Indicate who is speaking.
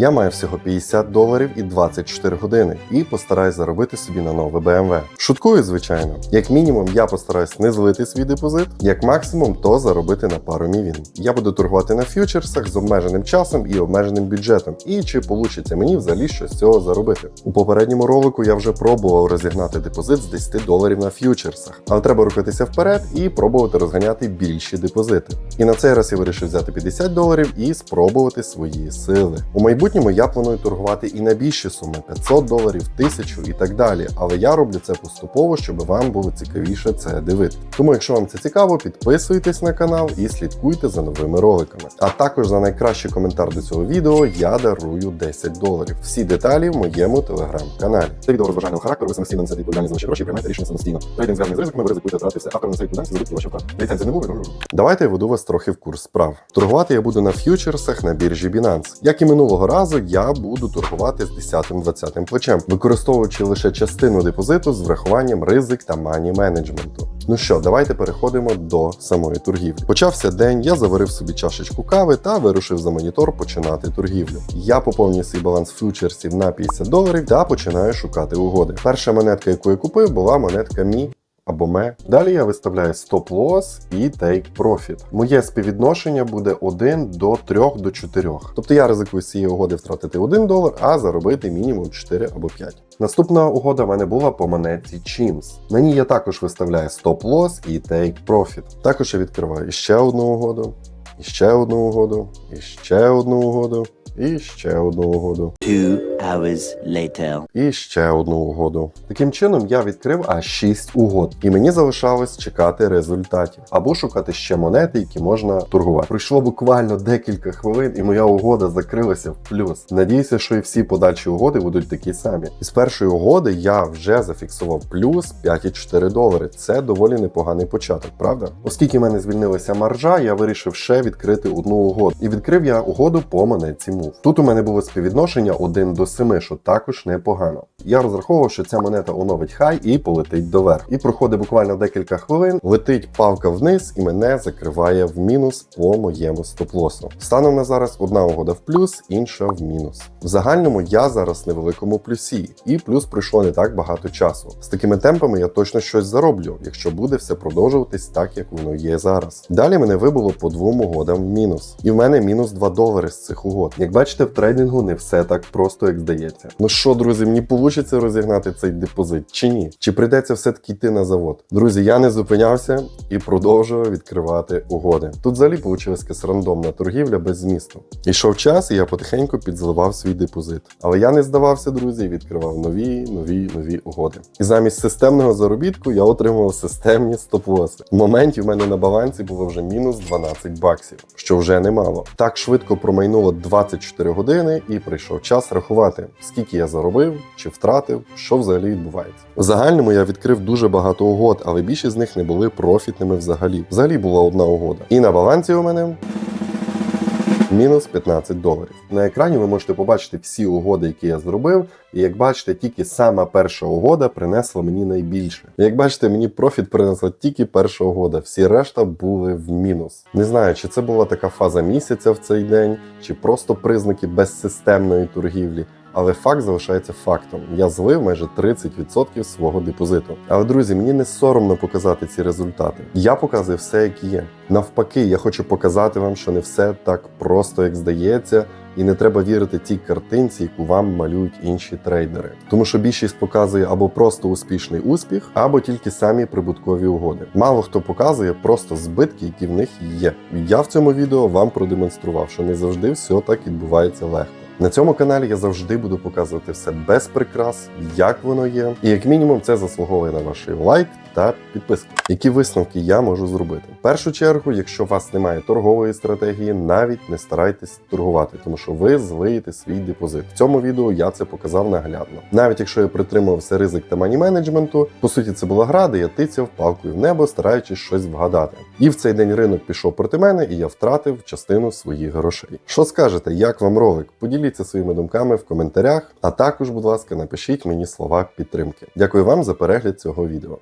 Speaker 1: Я маю всього 50 доларів і 24 години і постараюсь заробити собі на нове BMW. Шуткую, звичайно. Як мінімум, я постараюсь не злити свій депозит, як максимум, то заробити на пару мівін. Я буду торгувати на фьючерсах з обмеженим часом і обмеженим бюджетом. І чи получиться мені взагалі щось з цього заробити? У попередньому ролику я вже пробував розігнати депозит з 10 доларів на фьючерсах, але треба рухатися вперед і пробувати розганяти більші депозити. І на цей раз я вирішив взяти 50 доларів і спробувати свої сили. У майбутньому я планую торгувати і на більші суми 500 доларів, 1000 і так далі. Але я роблю це поступово, щоб вам було цікавіше це дивити. Тому, якщо вам це цікаво, підписуйтесь на канал і слідкуйте за новими роликами. А також за найкращий коментар до цього відео я дарую 10 доларів. Всі деталі в моєму телеграм-каналі. Це відео розважального характеру, ви самостійно несете відповідальність за ваші гроші і приймаєте рішення самостійно. Трейдинг зв'язаний з ризиками, ви ризикуєте втратити все. Автор несе відповідальність за збитки ваші втрати. Ліцензія не буде. Давайте я веду вас трохи в курс справ. Торгувати я буду на ф'ючерсах на біржі Binance. Як і минулого разу, я буду торгувати з 10-20 плечем, використовуючи лише частину депозиту з врахуванням ризик та мані менеджменту. Ну що, давайте переходимо до самої торгівлі. Почався день, я заварив собі чашечку кави та вирушив за монітор починати торгівлю. Я поповнюю свій баланс фьючерсів на 50 доларів та починаю шукати угоди. Перша монетка, яку я купив, була монетка Мі або ме. Далі я виставляю стоп-лосс і take profit. Моє співвідношення буде 1 до 3 до 4. Тобто я ризикую з цієї угоди втратити 1 долар, а заробити мінімум 4 або 5. Наступна угода в мене була по монетці Chims. На ній я також виставляю стоп-лосс і take profit. Також я відкриваю ще одну угоду, ще одну угоду, ще одну угоду, і ще одну угоду.
Speaker 2: Two hours later.
Speaker 1: І ще одну угоду. Таким чином я відкрив аж 6 угод, і мені залишалось чекати результатів або шукати ще монети, які можна торгувати. Пройшло буквально декілька хвилин, і моя угода закрилася в плюс. Надіюся, що і всі подальші угоди будуть такі самі. І з першої угоди я вже зафіксував плюс 5,4 долари. Це доволі непоганий початок, правда? Оскільки в мене звільнилася маржа, я вирішив ще відкрити одну угоду. І відкрив я угоду по монетці MOVE. Тут у мене було співвідношення 1 до 7, що також непогано. Я розраховував, що ця монета оновить хай і полетить доверх. І проходить буквально декілька хвилин, летить павка вниз і мене закриває в мінус по моєму стоп-лосу. Станом на зараз одна угода в плюс, інша в мінус. В загальному я зараз на великому плюсі, і плюс пройшло не так багато часу. З такими темпами я точно щось зароблю, якщо буде все продовжуватись так, як воно є зараз. Далі мене вибуло по двом угодам в мінус, і в мене мінус 2 долари з цих угод. Як бачите, в трейдингу не все так просто, як здається. Ну що, друзі, мені вийде розігнати цей депозит чи ні? Чи прийдеться все-таки йти на завод? Друзі, я не зупинявся і продовжував відкривати угоди. Тут взагалі вийшла якась рандомна торгівля без змісту. Ішов час, і я потихеньку підзливав свій депозит. Але я не здавався, друзі, і відкривав нові, нові, нові угоди. І замість системного заробітку я отримував системні стоп-лоси. В моменті в мене на балансі було вже мінус 12 баксів, що вже немало. Так швидко промайнуло 24 години, і прийшов час рахувати, скільки я заробив чи втратив, що взагалі відбувається. В загальному я відкрив дуже багато угод, але більшість з них не були профітними взагалі. Взагалі була одна угода. І на балансі у мене мінус 15 доларів. На екрані ви можете побачити всі угоди, які я зробив. І як бачите, тільки сама перша угода принесла мені найбільше. Як бачите, мені профіт принесла тільки перша угода, всі решта були в мінус. Не знаю, чи це була така фаза місяця в цей день, чи просто признаки безсистемної торгівлі. Але факт залишається фактом. Я злив майже 30% свого депозиту. Але друзі, мені не соромно показати ці результати. Я показую все, як є. Навпаки, я хочу показати вам, що не все так просто, як здається. І не треба вірити тій картинці, яку вам малюють інші трейдери. Тому що більшість показує або просто успішний успіх, або тільки самі прибуткові угоди. Мало хто показує просто збитки, які в них є. Я в цьому відео вам продемонстрував, що не завжди все так відбувається легко. На цьому каналі я завжди буду показувати все без прикрас, як воно є, і як мінімум це заслуговує на ваш лайк та підписку. Які висновки я можу зробити? В першу чергу, якщо у вас немає торгової стратегії, навіть не старайтесь торгувати, тому що ви злиєте свій депозит. В цьому відео я це показав наглядно. Навіть якщо я притримувався ризик та мані менеджменту, по суті, це була гра, де я тицяв палкою в небо, стараючись щось вгадати. І в цей день ринок пішов проти мене, і я втратив частину своїх грошей. Що скажете, як вам ролик? Поділіться своїми думками в коментарях, а також, будь ласка, напишіть мені слова підтримки. Дякую вам за перегляд цього відео.